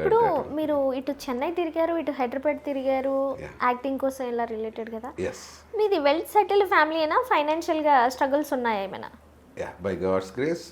ఇప్పుడు మీరు ఇటు చెన్నై తిరిగారు ఇటు హైదరాబాద్ తిరిగారు. యాక్టింగ్ కోసం ఇలా రిలేటెడ్ కదా? మీది వెల్ సెటిల్ ఫ్యామిలీ అయినా ఫైనాన్షియల్గా స్ట్రగుల్స్ ఉన్నాయా ఏమైనా? Yeah by God's grace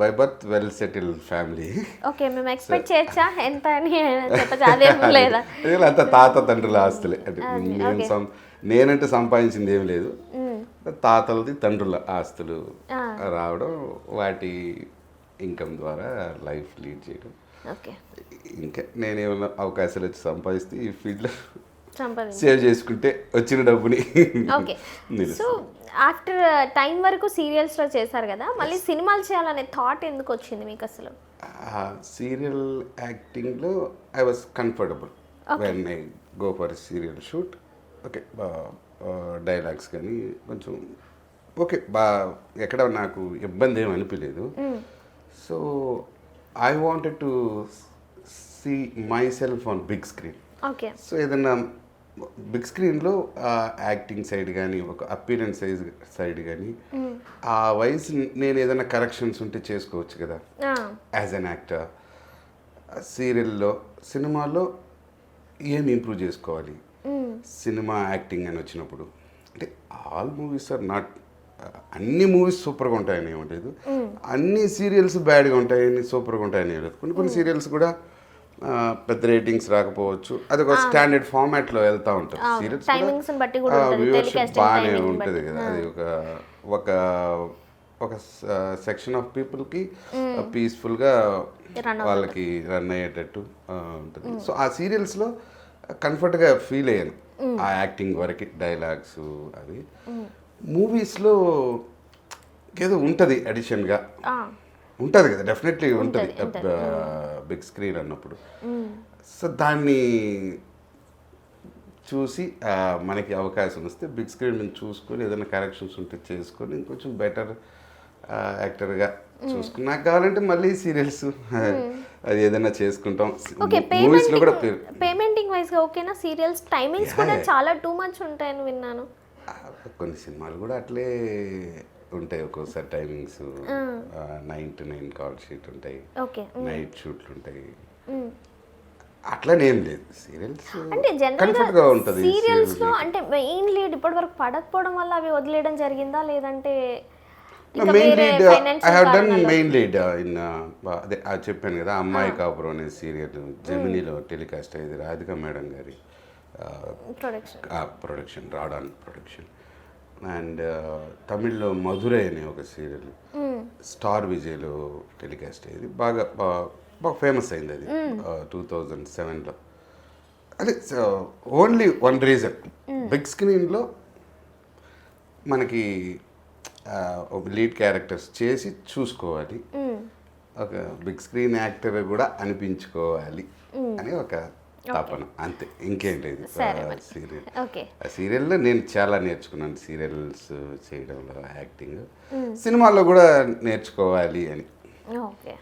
by birth well settle family okay మేము ఎక్స్పెక్ట్ చేయొచ్చా? ఎంత అని లేదా? అంత తాత తండ్రుల ఆస్తులే. అంటే నేనంటే సంపాదించింది ఏమి లేదు. తాతలది తండ్రుల ఆస్తులు రావడం వాటి ఇన్కమ్ ద్వారా లైఫ్ లీడ్ చేయడం. ఇంకా నేనేమన్నా అవకాశాలు వచ్చి సంపాదిస్తే ఈ ఫీల్డ్లో సేవ్ చేసుకుంటే వచ్చిన డబ్బుని ఓకే. సో ఆఫ్టర్ టైం వరకు సీరియల్స్లో చేశారు కదా మళ్ళీ సినిమాలు చేయాలనే థాట్ ఎందుకు వచ్చింది మీకు అసలు? సీరియల్ యాక్టింగ్లో I was comfortable. When I go for serial shoot okay dialogues కానీ కొంచెం ఓకే బా ఎక్కడ నాకు ఇబ్బంది ఏమి అనిపించలేదు so I wanted to see myself on big screen okay so ఏదన్నా బిగ్ స్క్రీన్లో యాక్టింగ్ సైడ్ కానీ ఒక అపీరెన్స్ సైజ్ సైడ్ కానీ ఆ వయసు నేను ఏదైనా కరెక్షన్స్ ఉంటే చేసుకోవచ్చు కదా. యాజ్ అన్ యాక్టర్ సీరియల్లో సినిమాలో ఏం ఇంప్రూవ్ చేసుకోవాలి? సినిమా యాక్టింగ్ అని వచ్చినప్పుడు. అంటే ఆల్ మూవీస్ ఆర్ నాట్ అన్ని మూవీస్ సూపర్గా ఉంటాయని ఏం లేదు అన్ని సీరియల్స్ బ్యాడ్గా ఉంటాయని సూపర్గా ఉంటాయని ఏం లేదు. కొన్ని కొన్ని సీరియల్స్ కూడా పెద్ద రేటింగ్స్ రాకపోవచ్చు. అది ఒక స్టాండర్డ్ ఫార్మాట్లో వెళ్తూ ఉంటారు. సీరియల్స్ బాగానే ఉంటుంది. కదా. అది ఒక ఒక ఒక సెక్షన్ ఆఫ్ పీపుల్కి పీస్ఫుల్గా వాళ్ళకి రన్ అయ్యేటట్టు ఉంటుంది. సో ఆ సీరియల్స్లో కంఫర్ట్గా ఫీల్ అయ్యాను. ఆ యాక్టింగ్ వరకు డైలాగ్స్ అవి. మూవీస్లో ఏదో ఉంటుంది అడిషన్గా ఉంటుంది కదా డెఫినెట్లీ ఉంటుంది బిగ్ స్క్రీన్ అన్నప్పుడు. సో దాన్ని చూసి మనకి అవకాశం వస్తే బిగ్ స్క్రీన్ నుంచి చూసుకొని ఏదైనా కరెక్షన్స్ ఉంటే చేసుకొని ఇంకొంచెం బెటర్ యాక్టర్గా చూసుకుని. నాకు కావాలంటే మళ్ళీ సీరియల్స్ అది ఏదైనా చేసుకుంటాం. మూవీస్లో కూడా పేమెంటింగ్ వైజ్గా ఓకేనా సీరియల్స్ టైమింగ్స్ కూడా చాలా టూ మచ్ ఉంటాయని విన్నాను. కొన్ని సినిమాలు కూడా అట్లే ఉంటాయి ఒక్కోసారి timings. Nine to nine call sheet ఉంటాయి. ఓకే. నైట్ షూట్లు ఉంటాయి. అట్లనేం లేదు. సీరియల్స్ అంటే జనరల్ కంఫర్ట్గా ఉంటుంది సీరియల్స్లో అంటే మెయిన్ లీడ్ ఇప్పటి వరకు పడకపోవడం వల్ల అవి వదిలేయడం జరిగిందా? లేదంటే main lead I have done main lead in అదే అది చెప్పాను కదా అమ్మాయి కాపురం అనే సీరియల్ జమినీలో టెలికాస్ట్ అయ్యేది రాధిక మేడం గారి production production Radaan production and తమిళ్ళో Madurai అనే ఒక సీరియల్. స్టార్ విజయ్లో టెలికాస్ట్ అయ్యేది. బాగా బాగా ఫేమస్ అయింది అది. టూ థౌజండ్ సెవెన్లో. అదే ఓన్లీ వన్ రీజన్. బిగ్ స్క్రీన్లో మనకి ఒక లీడ్ క్యారెక్టర్స్ చేసి చూసుకోవాలి. ఒక బిగ్ స్క్రీన్ యాక్టర్ కూడా అనిపించుకోవాలి అని ఒక తపన అంతే. ఇంకేం లేదు. సీరియల్. ఓకే. ఆ సీరియల్లో నేను చాలా నేర్చుకున్నాను సీరియల్స్ చేయడంలో యాక్టింగ్. సినిమాల్లో కూడా నేర్చుకోవాలి అని. ఓకే.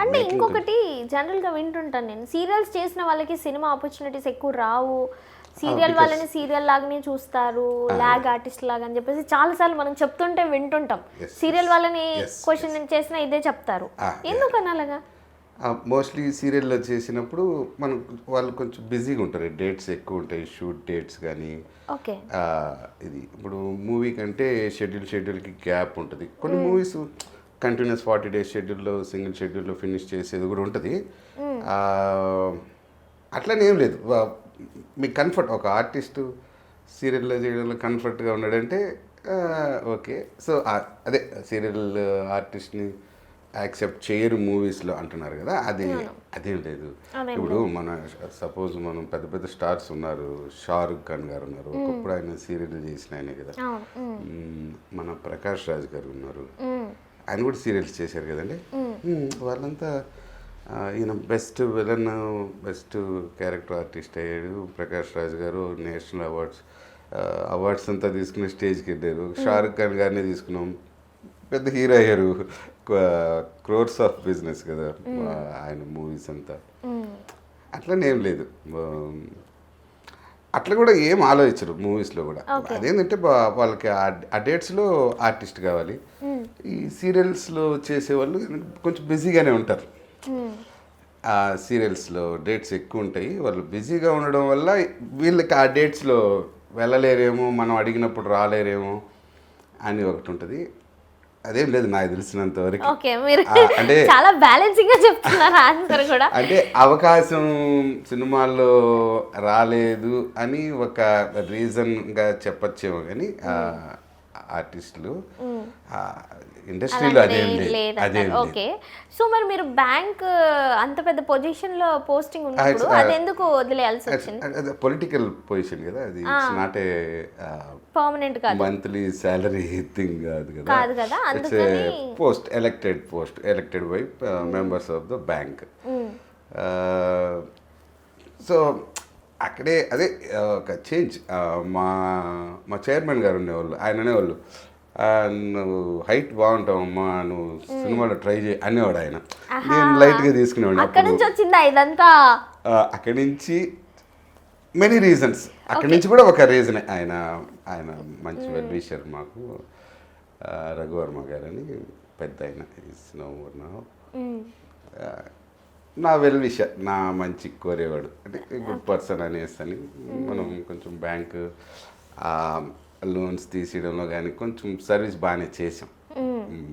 అంటే ఇంకొకటి జనరల్గా వింటుంటాను నేను. సీరియల్స్ చేసిన వాళ్ళకి సినిమా ఆపర్చునిటీస్ ఎక్కువ రావు. సీరియల్ వాళ్ళని సీరియల్ లాగానే చూస్తారు లాగ్ ఆర్టిస్ట్ లాగా అని చెప్పేసి చాలా సార్లు మనం చెప్తుంటే వింటుంటాం. సీరియల్ వాళ్ళని క్వశ్చన్ చేసినా ఇదే చెప్తారు. Ah, ఎందుకని అలాగా? మోస్ట్లీ సీరియల్లో చేసినప్పుడు మనం వాళ్ళు కొంచెం బిజీగా ఉంటారు. డేట్స్ ఎక్కువ ఉంటాయి. షూట్ డేట్స్ కానీ ఇది. ఇప్పుడు మూవీ కంటే షెడ్యూల్ షెడ్యూల్కి గ్యాప్ ఉంటుంది. కొన్ని మూవీస్ కంటిన్యూస్ ఫార్టీ డేస్ షెడ్యూల్లో సింగిల్ షెడ్యూల్లో ఫినిష్ చేసేది కూడా ఉంటుంది. అట్లనే ఏం లేదు. మీకు కంఫర్ట్ ఒక ఆర్టిస్ట్ సీరియల్లో చేయడంలో కంఫర్ట్గా ఉన్నాడంటే ఓకే. సో అదే సీరియల్ ఆర్టిస్ట్ని యాక్సెప్ట్ చేయరు మూవీస్లో అంటున్నారు కదా అది అదేం లేదు. ఇప్పుడు మన సపోజ్ మనం పెద్ద పెద్ద స్టార్స్ ఉన్నారు షారుఖ్ ఖాన్ గారు ఉన్నారు ఒకప్పుడు ఆయన సీరియల్ చేసిన ఆయనే కదా. మ్మ్, మన ప్రకాష్ రాజ్ గారు ఉన్నారు. ఆయన కూడా సీరియల్స్ చేశారు కదండి? వాళ్ళంతా ఈయన best villain best character artist అయ్యాడు. ప్రకాష్ రాజ్ గారు నేషనల్ అవార్డ్స్ అవార్డ్స్ అంతా తీసుకుని స్టేజ్కి వెళ్ళారు. షారుఖ్ ఖాన్ గారినే తీసుకున్నాం. పెద్ద హీరో అయ్యారు. క్రోర్స్ ఆఫ్ బిజినెస్ కదా ఆయన మూవీస్ అంతా. అట్లనే లేదు. అట్లా కూడా ఏం ఆలోచించరు మూవీస్లో కూడా. అదేంటంటే వాళ్ళకి ఆ- ఆ డేట్స్లో ఆర్టిస్ట్ కావాలి. ఈ సీరియల్స్లో చేసేవాళ్ళు కొంచెం బిజీగానే ఉంటారు. ఆ సీరియల్స్లో డేట్స్ ఎక్కువ ఉంటాయి. వాళ్ళు బిజీగా ఉండడం వల్ల వీళ్ళకి ఆ డేట్స్లో వెళ్ళలేరేమో మనం అడిగినప్పుడు రాలేరేమో అని ఒకటి ఉంటుంది. అదేం లేదు నాకు తెలిసినంత వరకు. ఓకే మీరు ఆ, అంటే చాలా బ్యాలెన్సింగ్గా చెప్తున్నారు ఆన్సర్ కూడా. అంటే అవకాశం సినిమాల్లో రాలేదు అని ఒక రీజన్గా చెప్పచ్చేమో కానీ ఆర్టిస్టులు ఇండస్ట్రీలో అదేం అదేం ఓకే. సో మరి మీరు బ్యాంక్ అంత పెద్ద పొజిషన్లో పోస్టింగ్ ఉన్నప్పుడు అది ఎందుకు వదిలేయాల్సి వచ్చింది? పొలిటికల్ పొజిషన్ కదా అది ఇట్స్ నాట్ ఏ పర్మనెంట్ కాదు. మంత్లీ శాలరీ థింగ్ కాదు కదా. కాదు కదా a post elected post elected by members of the bank so అక్కడే అదే ఆ, ఒక చేంజ్ మా మా చైర్మన్ గారు ఉండేవాళ్ళు ఆయన అనేవాళ్ళు "ఆ, నువ్వు హైట్ బాగుంటావు అమ్మా నువ్వు సినిమాలో ట్రై చేయి అనేవాడు ఆయన. నేను లైట్గా తీసుకునేవాడిని అక్కడ నుంచి వచ్చిందా ఇదంతా? అక్కడి నుంచి మెనీ రీజన్స్ అక్కడి నుంచి కూడా ఒక రీజన్ ఆయన ఆయన మంచి వెల్ విషర్ మాకు. రఘువర్మ గారని పెద్ద ఆయన. No now hmm. నా వెల్ విషర్ నా మంచి కోరేవాడు. అంటే గుడ్ పర్సన్ అనేసి అని మనం కొంచెం బ్యాంక్ లోన్స్ తీసేయడంలో కానీ కొంచెం సర్వీస్ బాగానే చేసాం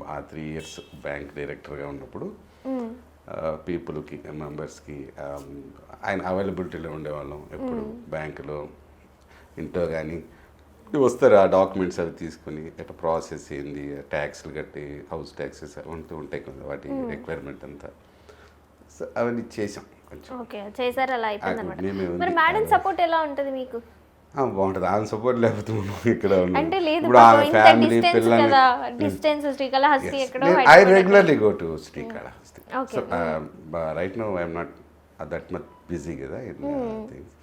ఆ త్రీ ఇయర్స్ బ్యాంక్ డైరెక్టర్గా ఉన్నప్పుడు. పీపుల్కి మెంబర్స్కి ఆయన అవైలబిలిటీలో ఉండేవాళ్ళం ఎప్పుడు బ్యాంకులో. ఇంట్లో కానీ వస్తారు ఆ డాక్యుమెంట్స్ అవి తీసుకుని? ఎట్లా ప్రాసెస్ ఏంది? ట్యాక్స్లు కట్టి హౌస్ ట్యాక్సెస్ ఉంటూ ఉంటాయి కొంచెం వాటి రిక్వైర్మెంట్ అంతా. సో అవన్నీ చేసాం కొంచెం. ఓకే చేశారు అలా అయిపోయింది. మరి మేడం సపోర్ట్ ఎలా ఉంటది మీకు? బాగుంటుంది. ఆమె సపోర్ట్ లేకపోతే ఇక్కడ ఉన్నాం. అంటే లేదు ఇప్పుడు పాపం ఆమె ఇంత ఫ్యామిలీ డిస్టెన్స్ శ్రీకాళహస్తి ఎక్కడో I regularly go to Srikalahasti. So right no I'm not that much busy కదా థింగ్స్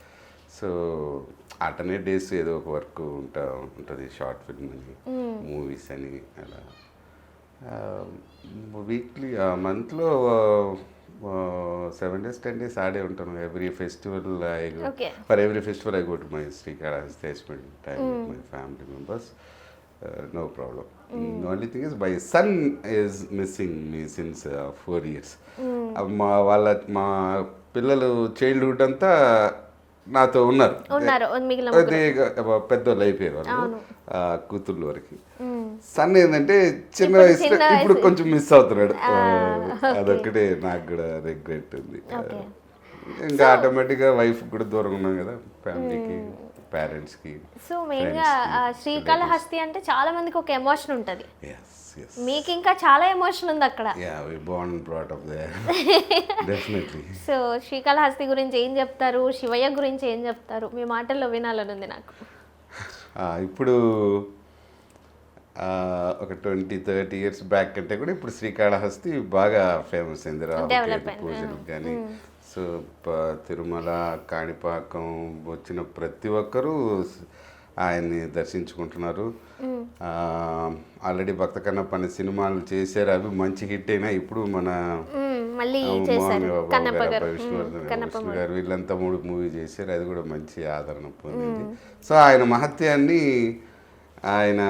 సో ఆల్టర్నేట్ డేస్ ఏదో ఒక వర్క్ ఉంటా ఉంటుంది షార్ట్ ఫిల్మ్ అని మూవీస్ అని అలా. వీక్లీ మంత్లో సెవెన్ డేస్ టెన్ డేస్ ఆడే ఉంటాను. Every festival I. For every festival I go to my Srikalahasti spend time my family members no problem only thing is my son is missing me since four years మా వాళ్ళ మా పిల్లలు childhood అంతా నాతో ఉన్నారు. అదే పెద్దోళ్ళు అయిపోయారు వాళ్ళు. కూతుర్ల వరకు. సన్ ఏంటంటే చిన్న వయసు ఇప్పుడు కొంచెం మిస్ అవుతున్నాడు. అదొక్కటే నాకు కూడా రిగ్రెట్ ఉంది. ఇంకా ఆటోమేటిక్గా వైఫ్ కూడా దూరం ఉన్నాం కదా ఫ్యామిలీకి పేరెంట్స్కి సో మెయిన్గా శ్రీకాళహస్తి అంటే చాలా మందికి ఒక ఎమోషన్ ఉంటది. మీకు ఇంకా చాలా ఎమోషన్ ఉంది అక్కడ. సో శ్రీకాళహస్తి గురించి ఏం చెప్తారు? శివయ్య గురించి ఏం చెప్తారు? మీ మాటల్లో వినాలని ఉంది నాకు ఇప్పుడు ఒక ట్వంటీ థర్టీ ఇయర్స్ బ్యాక్ అంటే కూడా ఇప్పుడు శ్రీకాళహస్తి బాగా ఫేమస్ అయింది. రాహుకేతు పూజలకు కానీ సో ప- తిరుమల కాణిపాకం వచ్చిన ప్రతి ఒక్కరూ స్- ఆయన్ని దర్శించుకుంటున్నారు. ఆల్రెడీ భక్త కన్నప్ప అనే సినిమాలు చేశారు. అవి మంచి హిట్ అయినా ఇప్పుడు మన విష్ణువర్ధన్ విష్ణు గారు. వీళ్ళంతా మూడు మూవీ చేశారు. అది కూడా మంచి ఆదరణ పొందింది. సో ఆయన మహత్యాన్ని ఆయన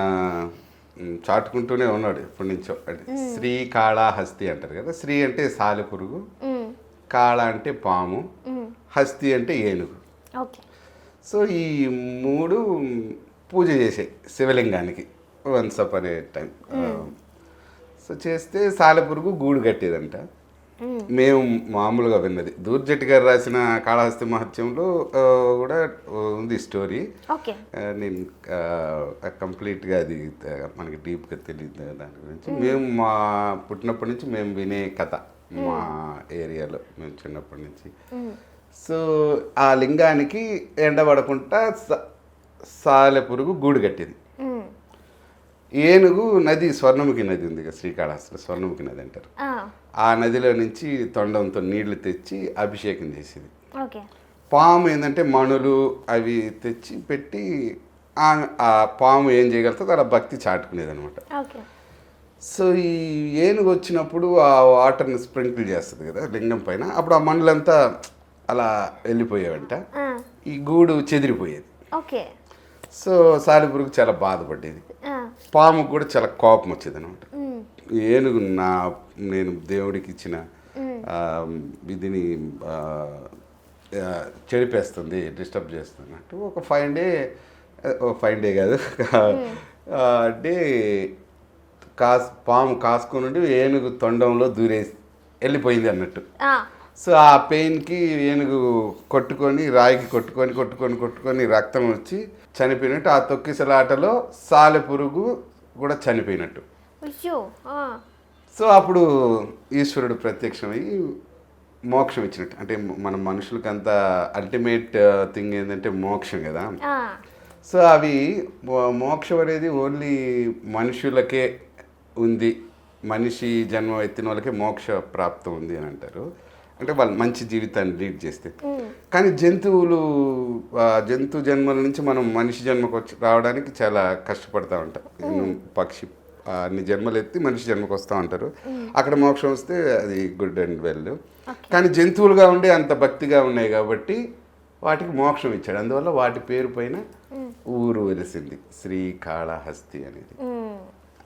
చాటుకుంటూనే ఉన్నాడు ఎప్పటి నుంచో. అంటే శ్రీ కాళహస్తి అంటారు కదా. శ్రీ అంటే సాలెపురుగు కాళ అంటే పాము. హస్తి అంటే ఏనుగు. ఓకే. సో ఈ మూడు పూజ చేసాయి శివలింగానికి వన్స్ అప్ అనే టైం. సో చేస్తే సాలెపురుగు గూడు కట్టేదంట. మేము మామూలుగా విన్నది. దూర్జటి గారు రాసిన కాళహస్తి మహత్యంలో కూడా ఉంది స్టోరీ. నేను కంప్లీట్గా అది మనకి డీప్గా తెలియదు దాని గురించి. మేము. మా పుట్టినప్పటి నుంచి మేము వినే కథ మా ఏరియాలో మేము చిన్నప్పటి నుంచి. సో ఆ లింగానికి ఎండబడకుండా స- సాలెపురుగు గూడు కట్టింది. ఏనుగు నది స్వర్ణముఖి నది ఉంది కదా శ్రీకాళహస్తిలో స్వర్ణముఖి నది అంటారు. ఆ, నదిలో నుంచి తొండంతో నీళ్ళు తెచ్చి అభిషేకం చేసేది. పాము ఏంటంటే మణులు అవి తెచ్చి పెట్టి ఆ- పాము ఏం చేయగలుగుతుంది అలా భక్తి చాటుకునేది అనమాట సో ఈ ఏనుగు వచ్చినప్పుడు ఆ వాటర్ని స్ప్రింకిల్ చేస్తుంది కదా లింగం పైన అప్పుడు ఆ మణులంతా అలా వెళ్ళిపోయేవంట. ఈ గూడు చెదిరిపోయేది. ఓకే. సో సాలిపురుగు చాలా బాధపడేది పాము కూడా చాలా కోపం వచ్చేది అనమాట ఏనుగు నా నేను దేవుడికి ఇచ్చిన విధిని చెడిపేస్తుంది డిస్టర్బ్ చేస్తుంది అంటూ ఒక ఫైవ్ డే ఒక ఫైవ్ డే కాదు డే కాస్ పాము కాసుకొని ఉండి ఏనుగు తొండంలో దూరేసి వెళ్ళిపోయింది అన్నట్టు. సో ఆ పెయిన్కి ఏనుగు కొట్టుకొని రాయికి కొట్టుకొని కొట్టుకొని కొట్టుకొని రక్తం వచ్చి చనిపోయినట్టు ఆ తొక్కిసలాటలో సాలెపురుగు కూడా చనిపోయినట్టు. సో అప్పుడు ఈశ్వరుడు ప్రత్యక్షమయ్యి మోక్షం ఇచ్చినట్టు. అంటే మన మనుషులకి అంత అల్టిమేట్ థింగ్ ఏంటంటే మోక్షం కదా? సో అవి మోక్షం అనేది ఓన్లీ మనుషులకే ఉంది. మనిషి జన్మ ఎత్తిన వాళ్ళకే మోక్ష ప్రాప్తం ఉంది అని అంటారు. అంటే వాళ్ళు మంచి జీవితాన్ని లీడ్ చేస్తే. కానీ జంతువులు జంతు జన్మల నుంచి మనం మనిషి జన్మకు వచ్చి రావడానికి చాలా కష్టపడతా ఉంటాం. పక్షి అన్ని జన్మలు ఎత్తి మనిషి జన్మకు వస్తూ ఉంటారు. అక్కడ మోక్షం వస్తే అది గుడ్ అండ్ వెల్. కానీ జంతువులుగా ఉండే అంత భక్తిగా ఉన్నాయి కాబట్టి వాటికి మోక్షం ఇచ్చాడు. అందువల్ల వాటి పేరు పైన ఊరు వెలిసింది. శ్రీకాళహస్తి అనేది.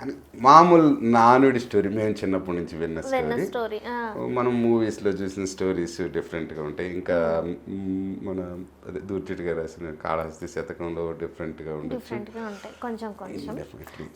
అని మామూలు నానుడి స్టోరీ మేము చిన్నప్పటి నుంచి విన్న స్టోరీ. మనం మూవీస్లో చూసిన స్టోరీస్ డిఫరెంట్గా ఉంటాయి. ఇంకా మన అదే దూర్చిటిగా రాసిన కాళహస్తి శతకంలో డిఫరెంట్గా ఉండొచ్చు.